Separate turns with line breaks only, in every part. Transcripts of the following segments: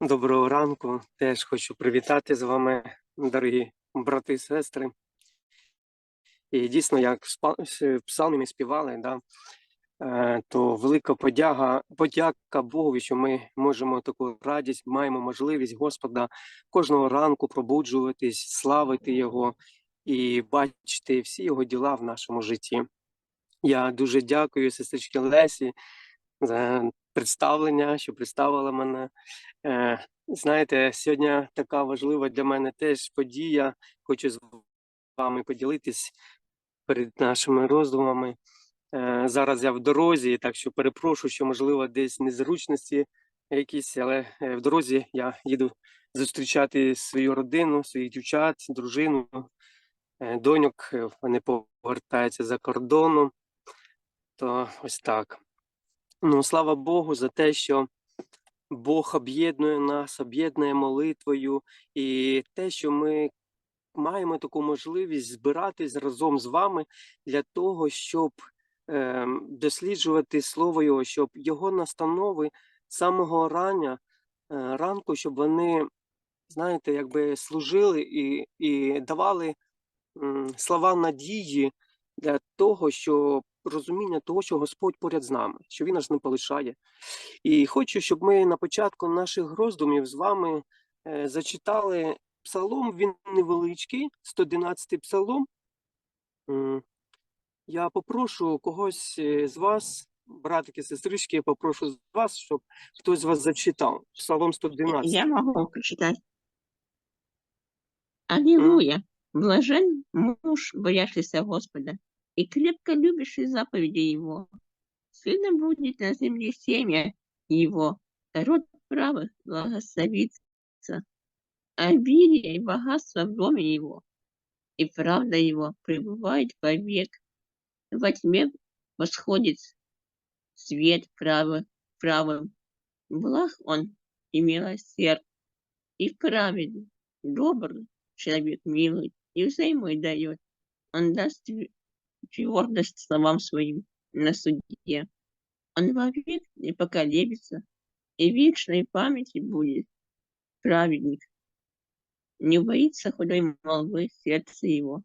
Доброго ранку. Теж хочу привітати з вами, дорогі брати і сестри. І дійсно, як в псалмі співали, да, е, то велика подяга, подяка Богові, що ми можемо таку радість, маємо можливість Господа кожного ранку пробуджуватись, славити Його і бачити всі його діла в нашому житті. Я дуже дякую сестричці Лесі за представлення, що представила мене. Е, Знаєте, сьогодні така важлива для мене теж подія. Хочу з вами поділитись перед нашими роздумами. Е, Зараз я в дорозі, так що перепрошую, що можливо десь незручності якісь, але е, в дорозі я їду зустрічати свою родину, своїх дівчат, дружину, е, доньок. Е, Вони повертаються за кордоном. То ось так. Ну, слава Богу, за те, що Бог об'єднує нас, об'єднує молитвою, і те, що ми маємо таку можливість збиратись разом з вами для того, щоб ем, досліджувати слово Його, щоб його настанови самого рання, е, ранку, щоб вони, знаєте, якби служили і, і давали слова надії для того, що розуміння того, що Господь поряд з нами, що Він нас не полишає. І хочу, щоб ми на початку наших роздумів з вами е, зачитали псалом. Він невеличкий, 111 псалом. Я попрошу когось е, з вас, братики, сестрички, я попрошу з вас, щоб хтось з вас зачитав. Псалом 111.
Я могу прочитать. Аллилуйя! Блажен муж, боящийся Господа, и крепко любящий заповеди Его. Сыном будет на земле семя Его, род правых благословится. Обилие и богатство в доме Его, и правда Его пребывает вовек. Во тьме восходит свет правый, правым. Благ Он и милосерд, и праведный, добрый человек милый, и взаймы дает. Он даст твердость словам своим на суде. Он вовек не поколеблется, и вечной памяти будет праведник. Не боится худой молвы сердце его,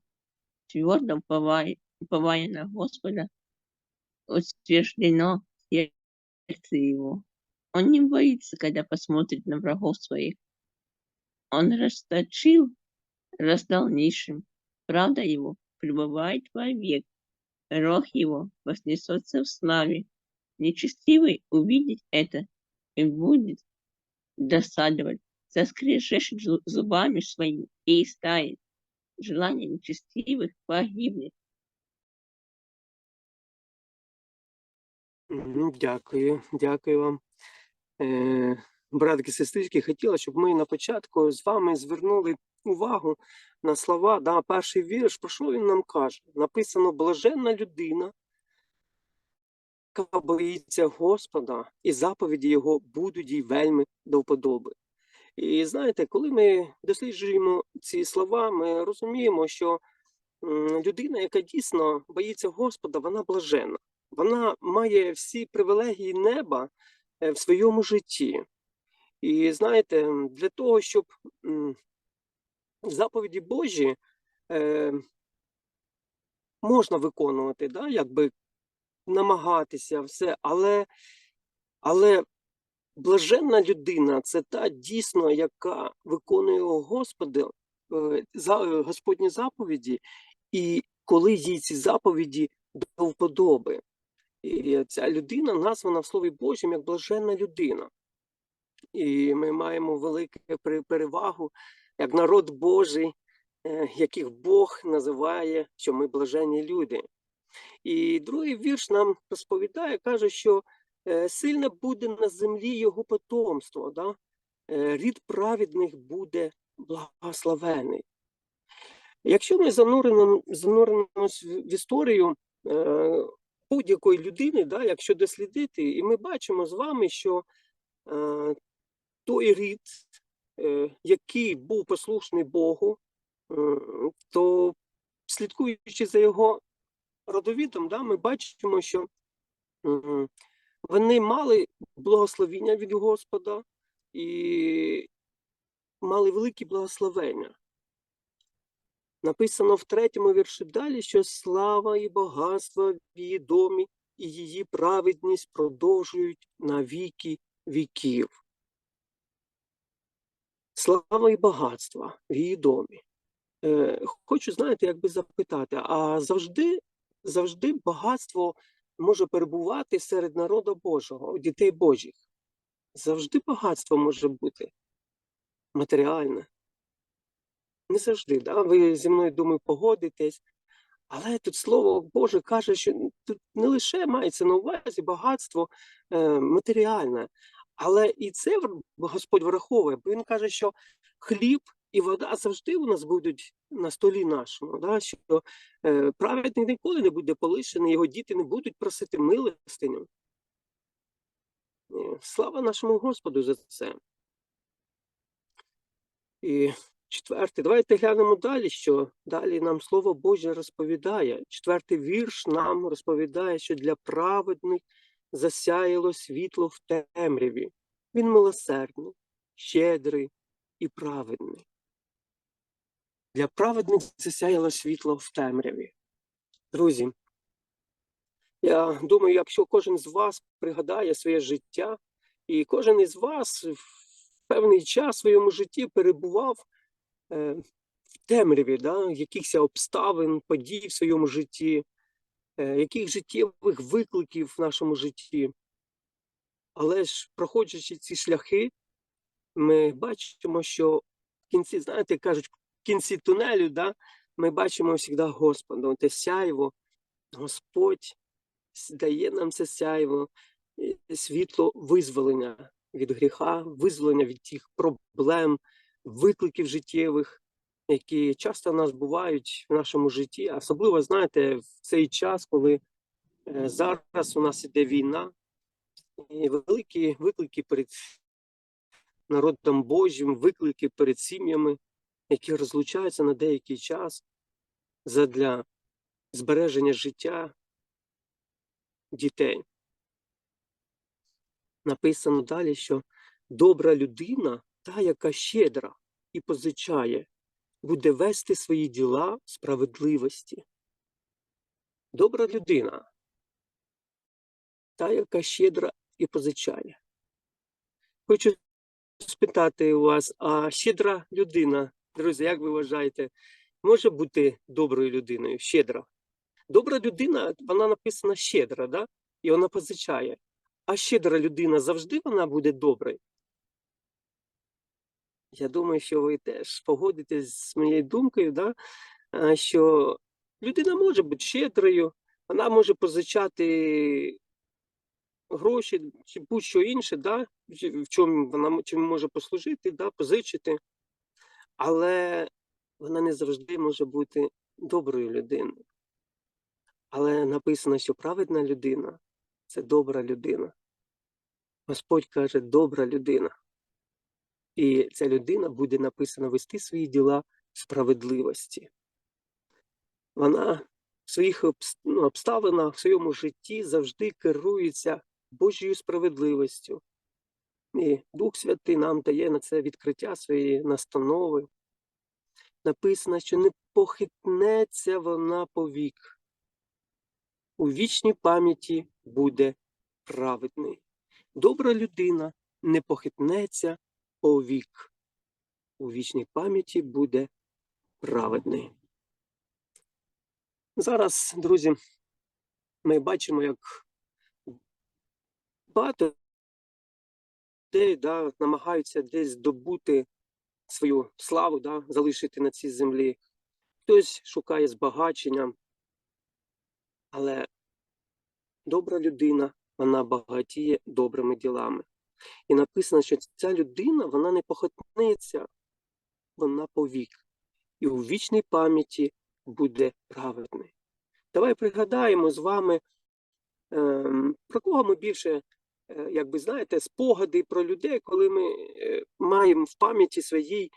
твердо уповая на Господа, утверждено сердце его. Он не боится, когда посмотрит на врагов своих. Он расточил, раздал низшим. Правда его пребывает вовек. Рог его вознесется в славе. Нечестивый увидит это и будет досадовать, заскрежещет зу- зубами своими и истает. Желание нечестивых погибнет.
Мгм, Дякую, дякую вам. Е, Братки, сестрички, хотіла, щоб ми на початку з вами звернули увагу на слова. Да, перший вірш, про що він нам каже? Написано блаженна людина, яка боїться Господа, і заповіді його будуть їй вельми до вподоби. І знаєте, коли ми досліджуємо ці слова, ми розуміємо, що людина, яка дійсно боїться Господа, вона блаженна. Вона має всі привілегії неба е, в своєму житті. І знаєте, для того, щоб заповіді Божі е, можна виконувати, да, якби намагатися все, але, але блаженна людина це та дійсно, яка виконує Господи, е, за, е, Господні заповіді, і коли їй ці заповіді до вподоби. І ця людина названа в Слові Божому як блаженна людина. І ми маємо велику пере- перевагу як народ Божий, е, яких Бог називає, що ми блаженні люди. І другий вірш нам розповідає, каже, що е, сильне буде на землі його потомство, да? Е, рід праведних буде благословений. Якщо ми зануримо, зануримось в історію будь-якої людини, да, якщо дослідити, і ми бачимо з вами, що той рід, який був послушний Богу, то слідкуючи за його родовідом, да, ми бачимо, що вони мали благословіння від Господа, і мали великі благословення. Написано в третьому вірші далі, що слава і багатство в її домі і її праведність продовжують на віки віків. Слава і багатство в її домі. Е, хочу, знаєте, якби запитати, а завжди, завжди багатство може перебувати серед народу Божого, дітей Божих. Завжди багатство може бути матеріальне. Не завжди, да? ви зі мною думаю, погодитесь. Але тут слово Боже каже, що тут не лише мається на увазі багатство е, матеріальне, але і це Господь враховує, бо Він каже, що хліб і вода завжди у нас будуть на столі нашому, да? що е, праведник ніколи не буде полишений, його діти не будуть просити милостиню. Е, Слава нашому Господу за це. І четверте, давайте глянемо далі, що далі нам Слово Боже розповідає. Четвертий вірш нам розповідає, що для праведних засяяло світло в темряві. Він милосердний, щедрий і праведний. Для праведних засяяло світло в темряві. Друзі, я думаю, якщо кожен з вас пригадає своє життя, і кожен із вас в певний час в своєму житті перебував е, в темряві, да, якихось обставин, подій в своєму житті, яких життєвих викликів в нашому житті. Але ж, проходячи ці шляхи, ми бачимо, що в кінці, знаєте, кажуть, в кінці тунелю, да, ми бачимо завжди Господа, те сяйво, Господь дає нам це сяйво, е, світло визволення від гріха, визволення від тих проблем, викликів життєвих, які часто в нас бувають в нашому житті. Особливо, знаєте, в цей час, коли е, зараз у нас іде війна, і великі виклики перед народом Божим, виклики перед сім'ями, які розлучаються на деякий час задля збереження життя дітей. Написано далі, що добра людина, та, яка щедра і позичає, буде вести свої діла справедливості. Добра людина, та, яка щедра і позичає. Хочу спитати у вас, а щедра людина, друзі, як ви вважаєте, може бути доброю людиною, щедра? Добра людина, вона написана щедра, да? і вона позичає. А щедра людина завжди вона буде доброю. Я думаю, що ви теж погодитесь з моєю думкою, да? що людина може бути щедрою, вона може позичати гроші чи будь-що інше, да? в чому вона чим може послужити, да? позичити, але вона не завжди може бути доброю людиною. Але написано, що праведна людина це добра людина. Господь каже, добра людина. І ця людина буде написано вести свої діла справедливості. Вона в своїх ну, обставинах, в своєму житті завжди керується Божою справедливістю. І Дух Святий нам дає на це відкриття своєї настанови. Написано, що не похитнеться вона повік. У вічній пам'яті буде праведний. Добра людина не похитнеться повік. У вічній пам'яті буде праведний. Зараз, друзі, ми бачимо, як багато людей да, намагаються десь здобути свою славу, да, залишити на цій землі. Хтось шукає збагачення, але добра людина, вона багатіє добрими ділами. І написано, що ця людина вона не похитнеться, вона повік. І у вічній пам'яті буде праведний. Давай пригадаємо з вами, ем, про кого ми більше, е, як би знаєте, спогади про людей, коли ми е, маємо в пам'яті своїй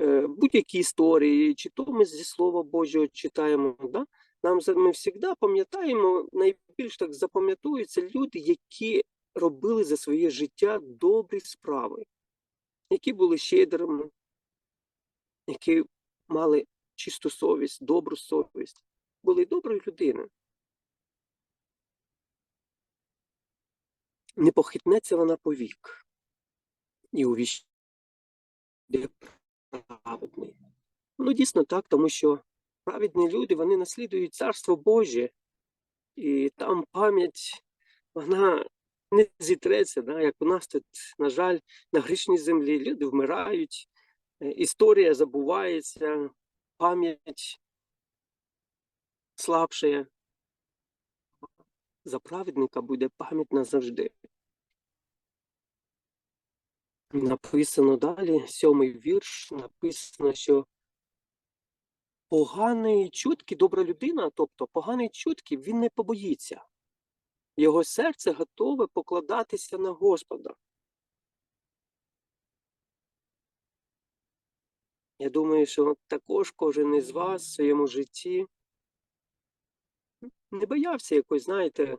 е, будь-які історії, чи то ми зі Слова Божого читаємо. Да? Нам ми завжди пам'ятаємо, найбільш так запам'ятовуються люди, які робили за своє життя добрі справи. які були щедрими, які мали чисту совість, добру совість, були доброю людиною. Не похитнеться вона повік і увіщ праведний. Ну, дійсно так, тому що праведні люди, вони наслідують Царство Боже, і там пам'ять, вона не зітреться, да, як у нас тут, на жаль, на грішній землі люди вмирають, е, історія забувається, пам'ять слабшає. За праведника буде пам'ять назавжди. Написано далі, сьомий вірш, написано, що поганий чуткий, добра людина, тобто поганий чуткий, він не побоїться. Його серце готове покладатися на Господа. Я думаю, що також кожен із вас в своєму житті не боявся якось, знаєте,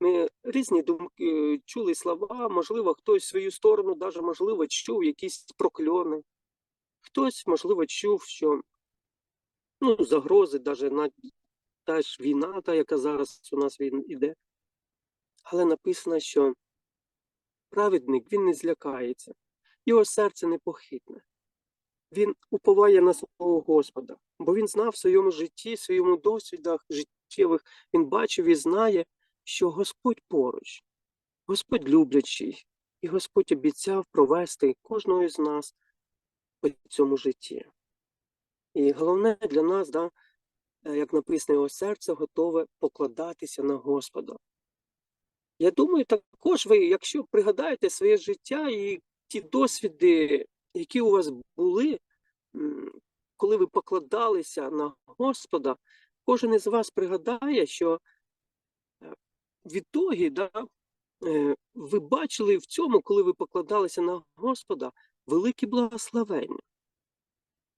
ми різні думки чули слова, можливо, хтось в свою сторону, даже, можливо, чув якісь прокльони. Хтось, можливо, чув, що ну, загрози, даже на та ж війна, та, яка зараз у нас іде. Але написано, що праведник він не злякається, його серце непохитне. Він уповає на свого Господа, бо він знав в своєму житті, в своєму досвідах життєвих, він бачив і знає, що Господь поруч, Господь люблячий, і Господь обіцяв провести кожного з нас по цьому житті. І головне для нас, да, е, як написано, його серце готове покладатися на Господа. Я думаю, також ви, якщо пригадаєте своє життя і ті досвіди, які у вас були, коли ви покладалися на Господа, кожен із вас пригадає, що е, відтоді, да, е, ви бачили в цьому, коли ви покладалися на Господа, велике благословення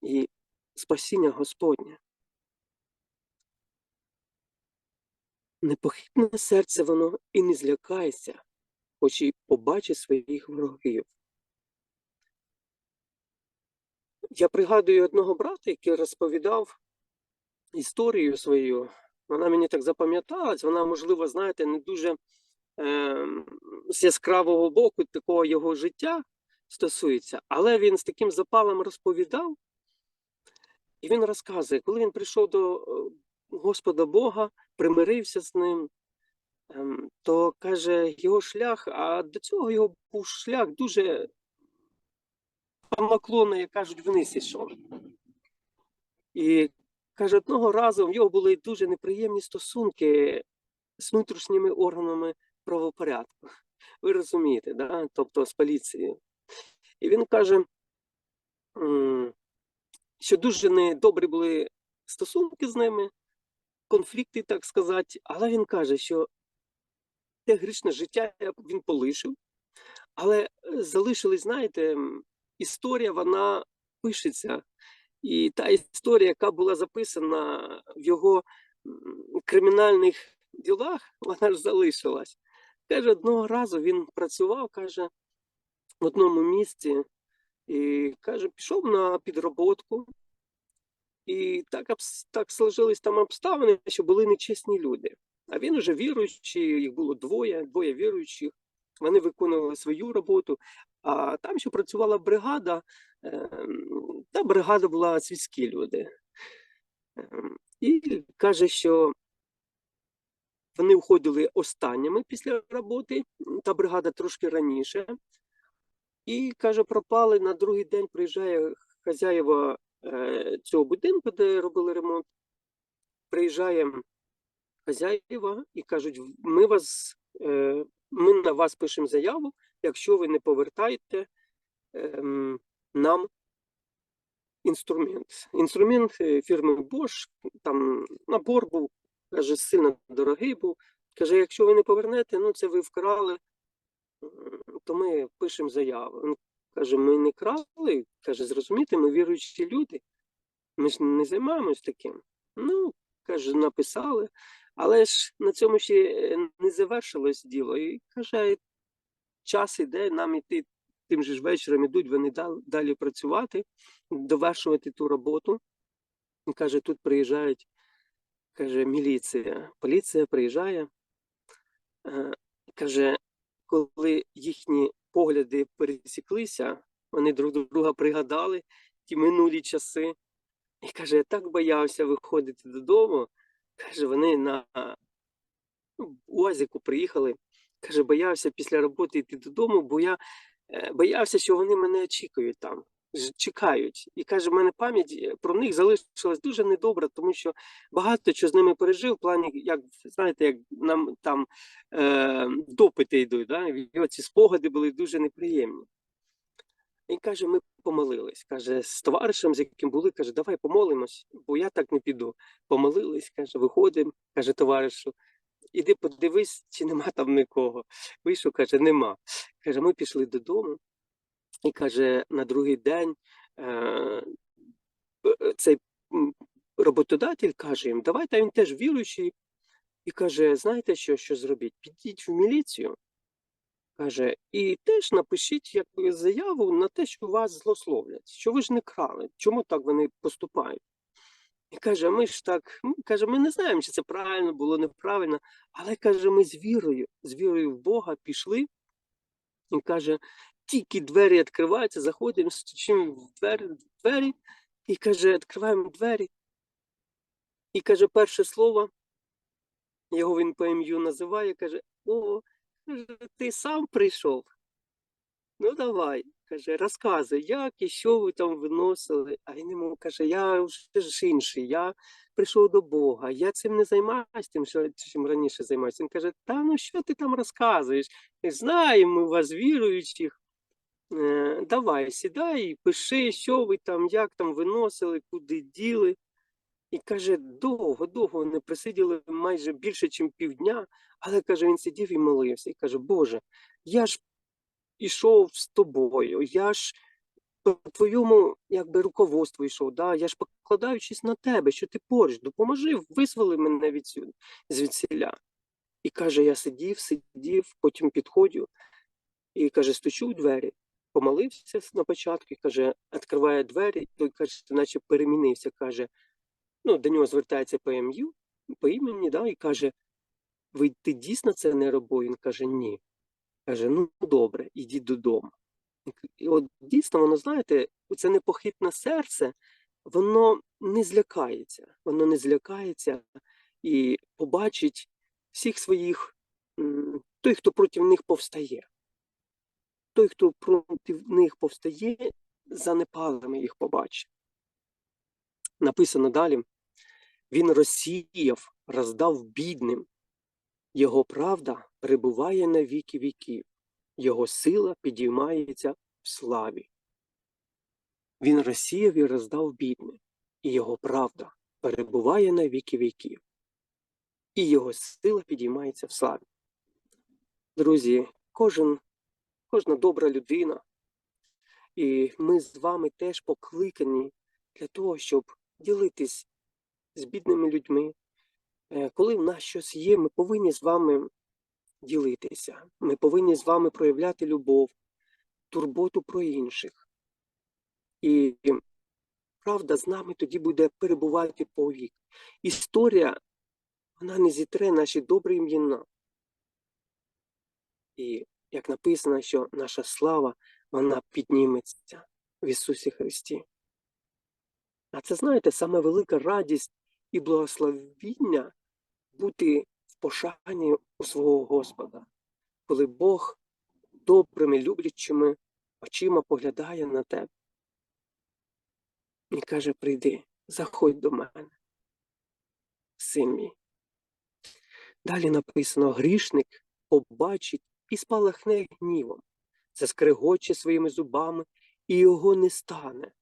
і спасіння Господнє. Непохитне серце воно і не злякається, хоч і побачить своїх ворогів. Я пригадую одного брата, який розповідав історію свою. Вона мені так запам'яталась, вона, можливо, знаєте, не дуже е, з яскравого боку такого його життя стосується, але він з таким запалом розповідав, і він розказує, коли він прийшов до е, Господа Бога, примирився з ним, ем, то каже, його шлях, а до цього його був шлях дуже по як кажуть, вниз ішов. І каже, одного разу в нього були дуже неприємні стосунки з внутрішніми органами правопорядку. Ви розумієте, да? тобто з поліцією. І він каже, що дуже недобрі були стосунки з ними, конфлікти, так сказати, але він каже, що те грішне життя він полишив, але е, залишились, знаєте, історія, вона пишеться. І та історія, яка була записана в його кримінальних ділах, вона ж залишилась. Каже, одного разу він працював, каже, в одному місці, і каже, пішов на підроботку. І так, так сложились там обставини, що були нечесні люди. А він уже віруючий, їх було двоє, двоє віруючих. Вони виконували свою роботу. А там, що працювала бригада, ем, та бригада була світські люди. Ем, І каже, що вони входили останніми після роботи, та бригада трошки раніше. І каже, пропали на другий день. Приїжджає хазяєва цього будинку, де робили ремонт. Приїжджає хазяєва і кажуть: ми вас, е, ми на вас пишемо заяву, якщо ви не повертаєте ем, нам інструмент. Інструмент е, фірми Bosch, там набор був, каже, сильно дорогий був. Каже, якщо ви не повернете, ну це ви вкрали, то ми пишемо заяву. Каже, ми не крали. Каже, зрозумієте, ми віруючі люди. Ми ж не займаємось таким. Ну, каже, написали, але ж на цьому ще е, не завершилось діло. І каже, час іде, нам іти тим же ж вечором ідуть вони далі працювати, довершувати ту роботу. І каже, тут приїжджають, каже, міліція. Поліція приїжджає. Е, Каже, коли їхні погляди пересіклися, вони друг друга пригадали ті минулі часи. І каже, я так боявся виходити додому. Каже, вони на ну, УАЗіку приїхали. Каже, боявся після роботи йти додому, бо я е, боявся, що вони мене очікують там, чекають. І каже, в мене пам'ять е, про них залишилась дуже недобра, тому що багато що з ними пережив, в плані, як знаєте, як нам там е, допити йдуть, да? і оці спогади були дуже неприємні. І каже, ми помолились. Каже, з товаришем, з яким були, каже, давай помолимось, бо я так не піду. Помолились, каже, виходимо, каже товаришу, іди подивись, чи нема там нікого. Вийшов, каже, нема. Каже, ми пішли додому, і каже, на другий день е, е, цей роботодатель каже їм, давайте він теж віруючий, і каже, знаєте що, що зробіть? Підіть в міліцію. Каже, і теж напишіть як заяву на те, що вас злословлять, що ви ж не крали, чому так вони поступають. І каже, ми ж так, каже, ми не знаємо, чи це правильно було неправильно, але каже, ми з вірою, з вірою в Бога пішли. І каже, тільки двері відкриваються, заходимо, стучимо в двері, двері і каже, відкриваємо двері. І каже, перше слово, його він по ім'ю називає, каже: О, ти сам прийшов. Ну давай, каже, розказуй, як і що ви там виносили. А він йому каже, я вже ж інший, я прийшов до Бога, я цим не займаюся, тим, що чим раніше займаюся. Він каже, та ну що ти там розказуєш? Знаємо ми вас, віруючих. Е, давай, сідай, пиши, що ви там, як там виносили, куди діли. І каже, довго, довго вони присиділи майже більше, ніж півдня, але каже, він сидів і молився. І каже, Боже, я ж ішов з тобою, я ж по твоєму якби руководству йшов, да? я ж покладаючись на тебе, що ти поруч, допоможи, визволи мене відсюди, звідсіля. І каже, я сидів, сидів, потім підходжу і каже, стучу у двері. Помолився на початку, і каже, відкриває двері, той каже, наче перемінився, каже, ну, до нього звертається по ім'ю, по імені, да, і каже: Ви ти дійсно це не робив? Він каже, ні. Каже, ну добре, ідіть додому. І от дійсно, воно, знаєте, це непохитне серце, воно не злякається, воно не злякається і побачить всіх своїх, той, хто проти них повстає. Той, хто проти них повстає, занепалими їх побачить. Написано далі. Він розсіяв, роздав бідним. Його правда перебуває на віки віків, його сила підіймається в славі. Він розсіяв і роздав бідним, і його правда перебуває на віки віків, і його сила підіймається в славі. Друзі, кожен, кожна добра людина, і ми з вами теж покликані для того, щоб ділитись з бідними людьми. Е, Коли в нас щось є, ми повинні з вами ділитися. Ми повинні з вами проявляти любов, турботу про інших. І правда з нами тоді буде перебувати повік. Історія, вона не зітре наші добрі ім'яна. І як написано, що наша слава, вона підніметься в Ісусі Христі. А це, знаєте, саме велика радість і благословіння бути в пошані у свого Господа, коли Бог добрими, люблячими очима поглядає на тебе і каже: Прийди, заходь до мене, син мій. Далі написано: грішник побачить і спалахне гнівом, заскрегоче своїми зубами, і його не стане.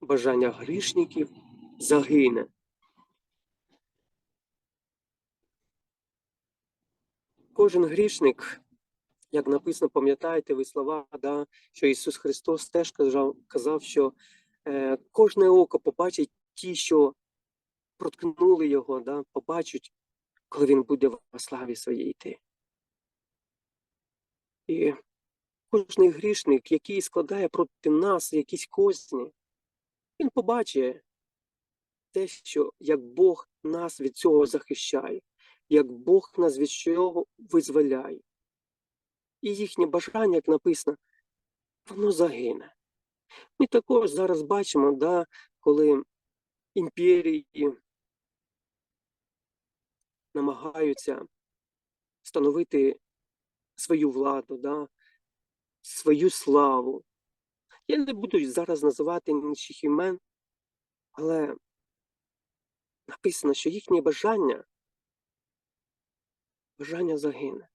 Бажання грішників загине. Кожен грішник, як написано, пам'ятаєте ви слова, да, що Ісус Христос теж казав, казав що е, кожне око побачить ті, що проткнули його, да, побачать, коли він буде в славі своїй йти. І кожний грішник, який складає проти нас якісь козні, він побачить те, що як Бог нас від цього захищає, як Бог нас від цього визволяє. І їхнє бажання, як написано, воно загине. Ми також зараз бачимо, да, коли імперії намагаються встановити свою владу, да, свою славу. Я не буду зараз називати інших імен, але написано, що їхнє бажання бажання загине.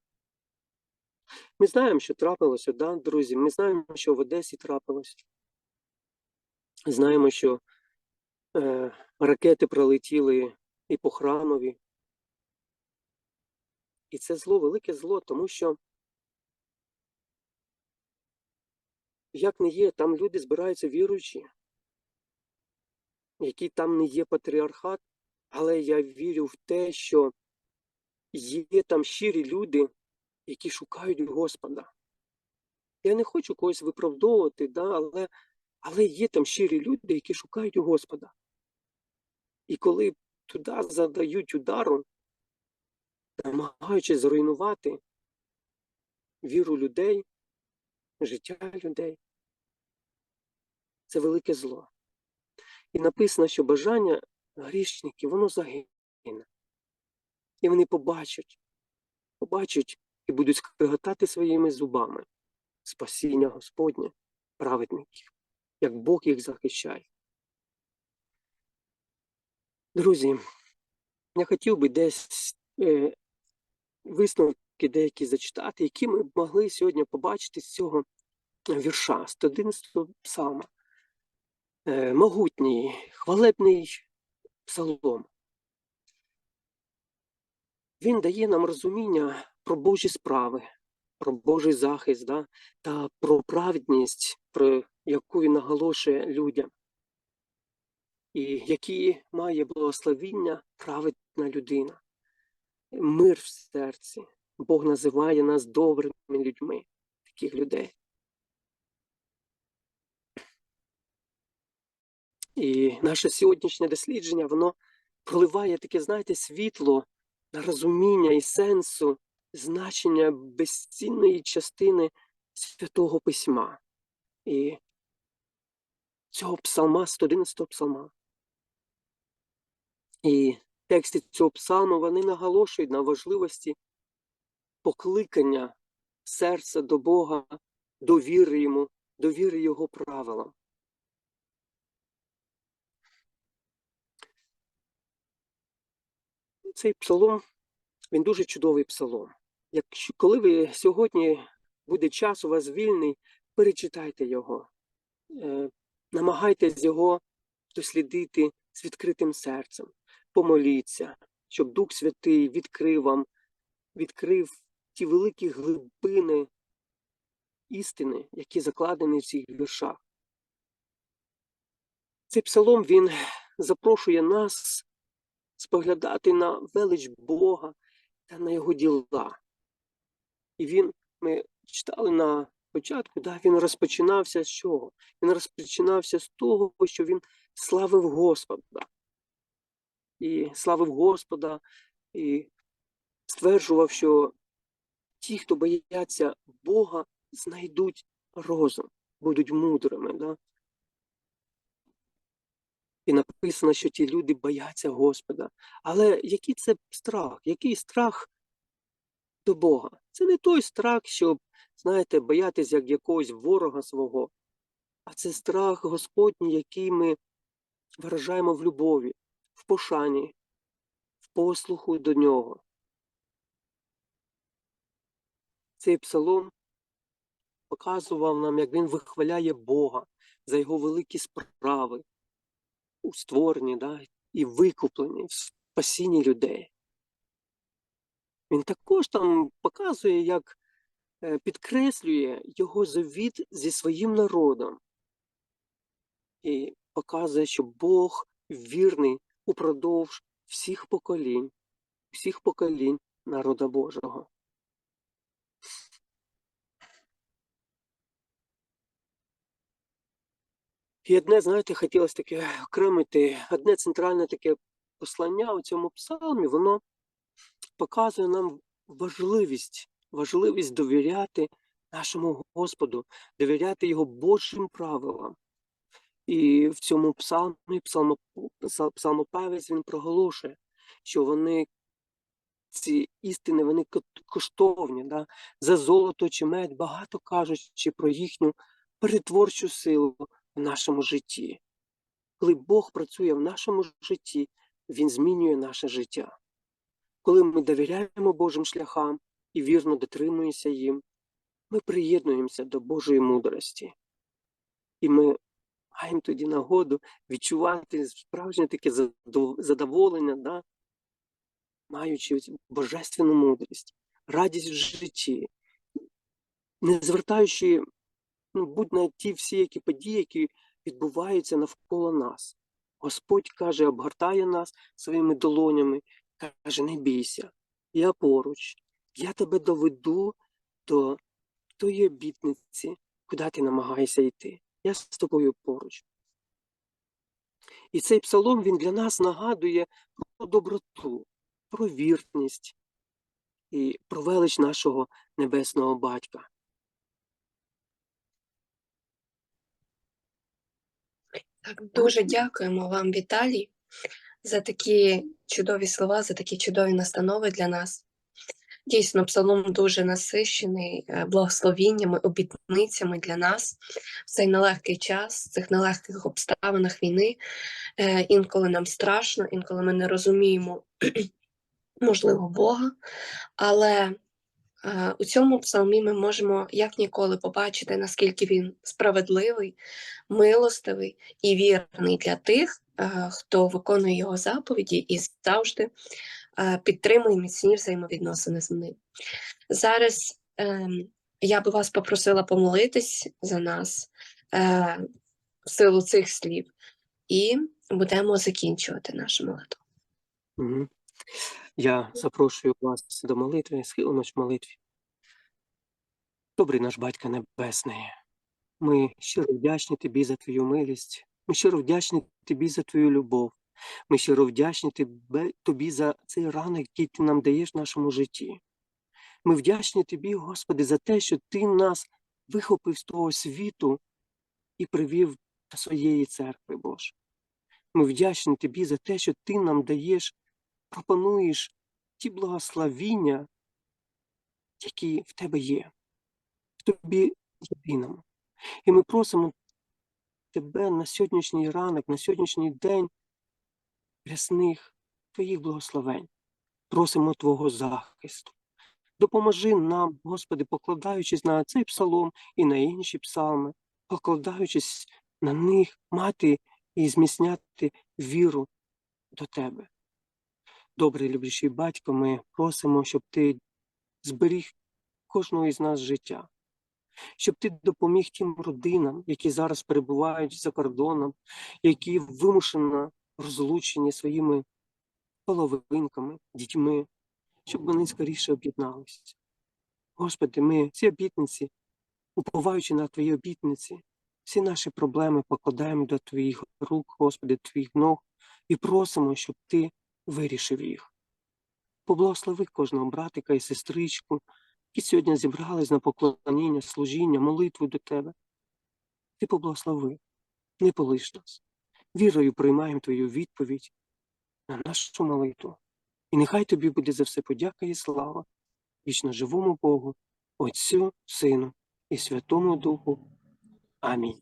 Ми знаємо, що трапилося, да, друзі. Ми знаємо, що в Одесі трапилося. Знаємо, що е, ракети пролетіли і по храмові. І це зло, велике зло, тому що як не є, там люди збираються віруючі, які там не є патріархат, але я вірю в те, що є там щирі люди, які шукають Господа. Я не хочу когось виправдовувати, да, але, але є там щирі люди, які шукають Господа. І коли туди задають удару, намагаючись зруйнувати віру людей, життя людей, це велике зло. І написано, що бажання грішників, воно загине. І вони побачать, побачать і будуть скриготати своїми зубами спасіння Господнє, праведників, як Бог їх захищає. Друзі, я хотів би десь е, висновки деякі зачитати, які ми могли сьогодні побачити з цього вірша, 111 псалма. Е, могутній, хвалебний псалом. Він дає нам розуміння про Божі справи, про Божий захист да, та про праведність, про яку він наголошує людям, і які має благословіння праведна людина, мир в серці. Бог називає нас добрими людьми, таких людей. І наше сьогоднішнє дослідження, воно проливає таке, знаєте, світло на розуміння і сенсу значення безцінної частини Святого Письма і цього псалма, 111 псалма. І тексти цього псалму вони наголошують на важливості покликання серця до Бога, довіри йому, довіри Його правилам. Цей псалом, він дуже чудовий псалом. Якщо коли ви сьогодні буде час у вас вільний, перечитайте його, е, намагайтесь його дослідити з відкритим серцем, помоліться, щоб Дух Святий відкрив вам, відкрив ті великі глибини істини, які закладені в цих віршах. Цей псалом він запрошує нас споглядати на велич Бога та на його діла. І він, ми читали на початку, да, він розпочинався з чого? Він розпочинався з того, що він славив Господа. І славив Господа, і стверджував, що ті, хто бояться Бога, знайдуть розум, будуть мудрими. Да? І написано, що ті люди бояться Господа. Але який це страх? Який страх до Бога? Це не той страх, щоб, знаєте, боятись як якогось ворога свого, а це страх Господній, який ми виражаємо в любові, в пошані, в послуху до нього. Цей псалом показував нам, як він вихваляє Бога за його великі справи у створенні да, і викупленні, в спасінні людей. Він також там показує, як е, підкреслює його завіт зі своїм народом. І показує, що Бог вірний упродовж всіх поколінь, всіх поколінь народа Божого. І одне, знаєте, хотілося таке окремити, одне центральне таке послання у цьому псалмі, воно показує нам важливість, важливість довіряти нашому Господу, довіряти Його Божим правилам. І в цьому псалмі псалмопевець він проголошує, що вони, ці істини, вони коштовні, да? за золото чи мед, багато кажучи про їхню перетворчу силу в нашому житті. Коли Бог працює в нашому житті, Він змінює наше життя. Коли ми довіряємо Божим шляхам і вірно дотримуємося їм, ми приєднуємося до Божої мудрості. І ми маємо тоді нагоду відчувати справжнє таке задоволення, да? маючи божественну мудрість, радість в житті, не звертаючи ну, будь на ті всі які події, які відбуваються навколо нас. Господь каже, обгортає нас своїми долонями, каже: не бійся, я поруч, я тебе доведу до тої обітниці, куди ти намагаєшся йти. Я з тобою поруч. І цей псалом він для нас нагадує про доброту, про вірність і про велич нашого небесного батька.
Так, дуже дякуємо вам, Віталій, за такі чудові слова, за такі чудові настанови для нас. Дійсно, псалом дуже насищений е, благословіннями, обітницями для нас в цей нелегкий час, в цих нелегких обставинах війни. Е, Інколи нам страшно, інколи ми не розуміємо, можливо, Бога, але у цьому псалмі ми можемо як ніколи побачити, наскільки він справедливий, милостивий і вірний для тих, е, хто виконує його заповіді і завжди е, підтримує міцні взаємовідносини з ним. Зараз ем, я би вас попросила помолитись за нас е, в силу цих слів, і будемо закінчувати нашу молитву.
Я запрошую вас до молитви, схилимось в молитві. Добрий наш Батько Небесний, ми щиро вдячні Тобі за Твою милість, ми щиро вдячні Тобі за Твою любов, ми щиро вдячні Тобі за цей ранок, який Ти нам даєш в нашому житті. Ми вдячні Тобі, Господи, за те, що Ти нас вихопив з того світу і привів до своєї церкви, Боже. Ми вдячні Тобі за те, що Ти нам даєш пропонуєш ті благословіння, які в тебе є, в тобі єдиному. І ми просимо тебе на сьогоднішній ранок, на сьогоднішній день рясних твоїх благословень. Просимо Твого захисту. Допоможи нам, Господи, покладаючись на цей псалом і на інші псалми, покладаючись на них, мати і зміцняти віру до Тебе. Добрий люблячий батько, ми просимо, щоб ти зберіг кожного із нас життя, щоб ти допоміг тим родинам, які зараз перебувають за кордоном, які вимушено розлучені своїми половинками, дітьми, щоб вони скоріше об'єдналися. Господи, ми ці обітниці, уповаючи на Твої обітниці, всі наші проблеми покладаємо до Твоїх рук, Господи, Твоїх ног, і просимо, щоб Ти вирішив їх. Поблагослови кожного братика і сестричку, які сьогодні зібрались на поклоніння, служіння, молитву до Тебе. Ти поблагослови, не полиш нас. Вірою приймаємо Твою відповідь на нашу молитву. І нехай тобі буде за все подяка і слава, вічно живому Богу, Отцю, Сину і Святому Духу. Амінь.